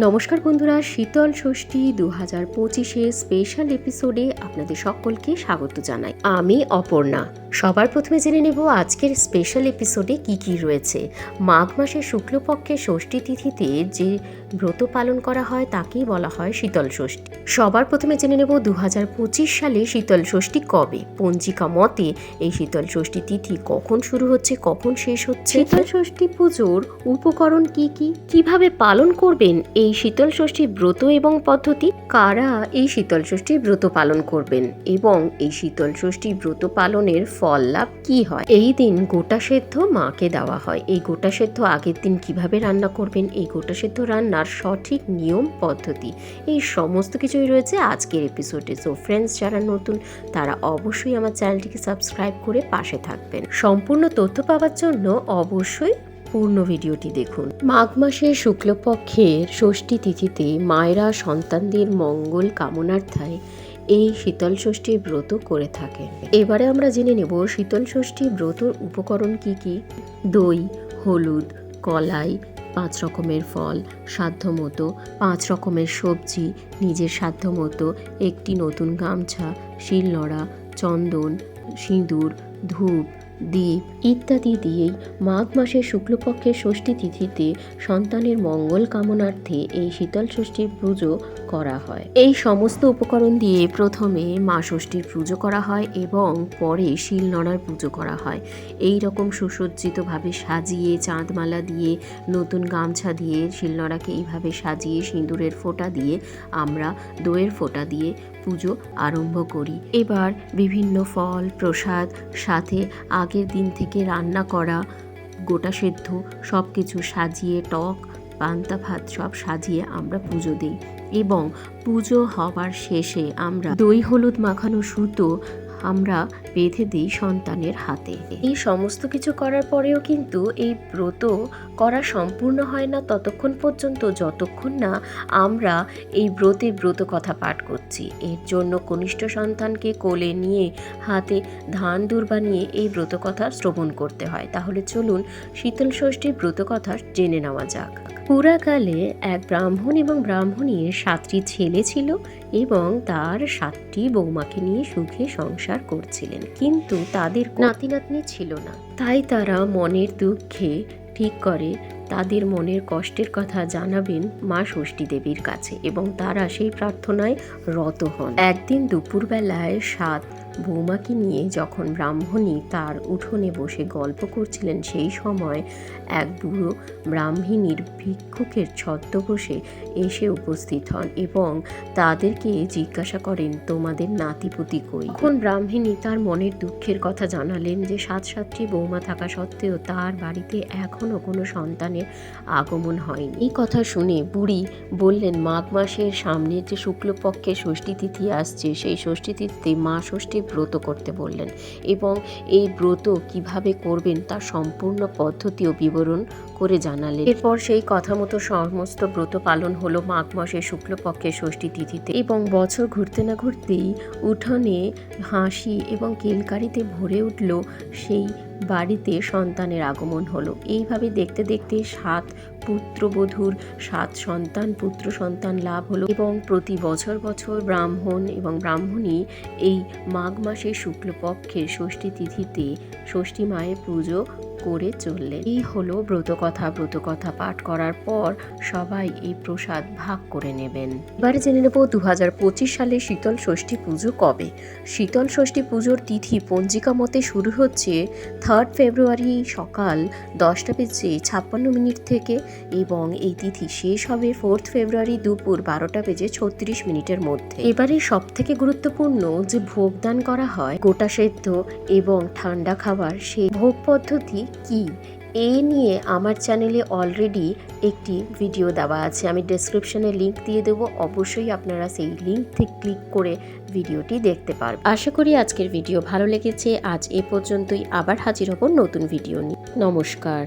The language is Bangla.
নমস্কার বন্ধুরা, শীতল ষষ্ঠী দু হাজার পঁচিশে স্পেশাল এপিসোডে আপনাদের সকলকে স্বাগত জানাই। আমি অপর্ণা। সবার প্রথমে জেনে নেব আজকের স্পেশাল এপিসোডে কি কি রয়েছে। মাঘ মাসের শুক্লপক্ষের ষষ্ঠী তিথিতে যে ব্রত পালন করা হয় তাকেই বলা হয় শীতল ষষ্ঠী। সবার প্রথমে জেনে নেব দু হাজার পঁচিশ সালে শীতল ষষ্ঠী কবে? পঞ্জিকা মতে এই শীতল ষষ্ঠী তিথি কখন শুরু হচ্ছে, কখন শেষ হচ্ছে? শীতল ষষ্ঠী পুজোর উপকরণ কি কি? কীভাবে পালন করবেন? এই শীতল ষষ্ঠী ব্রত এবং পদ্ধতি কারা এই শীতল ষষ্ঠী ব্রত পালন করবেন এবং এই শীতল ষষ্ঠী ব্রত পালনের ফল লাভ কি হয়? এই দিন গোটা সেদ্ধ মাকে দেওয়া হয়। এই গোটা সেদ্ধ আগের দিন কীভাবে রান্না করবেন? এই গোটা সেদ্ধ রান্নার সঠিক নিয়ম, পদ্ধতি, এই সমস্ত কিছুই রয়েছে আজকের এপিসোডে সো ফ্রেন্ডস যারা নতুন, তারা অবশ্যই আমার চ্যানেলটিকে সাবস্ক্রাইব করে পাশে থাকবেন। সম্পূর্ণ তথ্য পাওয়ার জন্য অবশ্যই পূর্ণ ভিডিওটি দেখুন। মাঘ মাসের শুক্লপক্ষের ষষ্ঠী তিথিতে মায়েরা সন্তানদের মঙ্গল কামনার্থায় এই শীতল ষষ্ঠী ব্রত করে থাকেন। এবারে আমরা জেনে নেব শীতল ষষ্ঠী ব্রতর উপকরণ কি কি? দই, হলুদ, কলাই, পাঁচ রকমের ফল, সাধ্যমতো, পাঁচ রকমের সবজি, নিজের সাধ্যমতো, একটি নতুন গামছা, শিলনোড়া, চন্দন, সিঁদুর, ধূপ দ্বীপ ইত্যাদি দিয়েই মাঘ মাসের শুক্লপক্ষের ষষ্ঠী তিথিতে সন্তানের মঙ্গল কামনার্থে এই শীতল ষষ্ঠীর পুজো করা হয়। এই সমস্ত উপকরণ দিয়ে প্রথমে মা ষষ্ঠীর পুজো করা হয় এবং পরে শিলনোড়ার পুজো করা হয়। এই রকম সুসজ্জিতভাবে সাজিয়ে, চাঁদমালা দিয়ে, নতুন গামছা দিয়ে, শিলনোড়াকে এইভাবে সাজিয়ে, সিঁদুরের ফোঁটা দিয়ে আমরা দইয়ের ফোঁটা দিয়ে পুজো আরম্ভ করি। এবার বিভিন্ন ফল, প্রসাদ, সাথে আগের দিন থেকে রান্না করা, গোটা সেদ্ধ সব কিছু সাজিয়ে, টক, পান্তা ভাত সব সাজিয়ে আমরা পুজো দিই। এবং পুজো হবার শেষে আমরা দই, হলুদ মাখানো সুতো আমরা বেঁধে দিই সন্তানের হাতে। এই সমস্ত কিছু করার পরেও কিন্তু এই ব্রত করা সম্পূর্ণ হয় না ততক্ষণ পর্যন্ত, যতক্ষণ না আমরা এই ব্রতে ব্রত কথা পাঠ করছি। এর জন্য কনিষ্ঠ সন্তানকে কোলে নিয়ে, হাতে ধান দুর্বা নিয়ে এই ব্রত কথা শ্রবণ করতে হয়। তাহলে চলুন শীতল ষষ্ঠীর ব্রত কথা জেনে নেওয়া যাক। পুরাকালে এক ব্রাহ্মণ এবং ব্রাহ্মণীর সাতটি ছেলে ছিল এবং তার সাতটি বৌমাকে নিয়ে সুখে সংসার করছিলেন। কিন্তু তাদের নাতি নাতনি ছিল না। তাই তারা মনের দুঃখে ঠিক করে, তাদের মনের কষ্টের কথা জানাবেন মা ষষ্ঠী দেবীর কাছে এবং তারা সেই প্রার্থনায় রত হন। একদিন দুপুরবেলায় সাত বৌমাকে নিয়ে যখন ব্রাহ্মণী তার উঠোনে বসে গল্প করছিলেন, সেই সময় এক বুড়ো ব্রাহ্মণীর ভিক্ষুকের ছদ্মবেশে এসে উপস্থিত হন এবং তাদেরকে জিজ্ঞাসা করেন, তোমাদের নাতিপুতি কই? এখন ব্রাহ্মণী তার মনের দুঃখের কথা জানালেন যে সাত সাতটি বৌমা থাকা সত্ত্বেও তার বাড়িতে এখনও কোনো সন্তানের আগমন হয়নি। এই কথা শুনে বুড়ি বললেন, মাঘ মাসের সামনের যে শুক্লপক্ষে ষষ্ঠী তিথি আসছে, সেই ষষ্ঠী তিথিতে মা ষষ্ঠী ব্রত করতে বললেন এবং এই ব্রত কীভাবে করবেন তার সম্পূর্ণ পদ্ধতি ও বিবরণ করে জানালেন। এরপর সেই কথা মতো সমস্ত ব্রত পালন হলো মাঘ মাসে শুক্লপক্ষের ষষ্ঠী তিথিতে এবং বছর ঘুরতে না ঘুরতেই উঠোনে হাসি এবং কেলকারিতে ভরে উঠল সেই বাড়িতে সন্তানের আগমন হলো। এইভাবে দেখতে দেখতে সাত পুত্রবধূর সাত সন্তান, পুত্র সন্তান লাভ হলো এবং প্রতি বছর বছর ব্রাহ্মণ এবং ব্রাহ্মণী এই মাঘ মাসে শুক্লপক্ষের ষষ্ঠী তিথিতে ষষ্ঠী মায়ের পুজো করে চললেন এই হলো ব্রতকথা। ব্রতকথা পাঠ করার পর সবাই এই প্রসাদ ভাগ করে নেবেন। এবারে জেনে নেব দু হাজার পঁচিশ সালে শীতল ষষ্ঠী পুজো কবে? শীতল ষষ্ঠী পুজোর তিথি পঞ্জিকা মতে শুরু হচ্ছে থার্ড ফেব্রুয়ারি সকাল দশটা বেজে ছাপ্পান্ন মিনিট থেকে এবং এই তিথি শেষ হবে ফোর্থ ফেব্রুয়ারি দুপুর বারোটা বেজে ছত্রিশ মিনিটের মধ্যে। এবারে সব থেকে গুরুত্বপূর্ণ যে ভোগদান করা হয়, গোটা সেদ্ধ এবং ঠান্ডা খাবার, সেই ভোগ পদ্ধতি কি? এ নিয়ে আমার চ্যানেলে অলরেডি একটি ভিডিও দেওয়া আছে। আমি ডেসক্রিপশনে লিঙ্ক দিয়ে দেবো। অবশ্যই আপনারা সেই লিঙ্ক থেকে ক্লিক করে ভিডিওটি দেখতে পারবেন। আশা করি আজকের ভিডিও ভালো লেগেছে। আজ এ পর্যন্তই আবার হাজির হব নতুন ভিডিও নিয়ে। নমস্কার।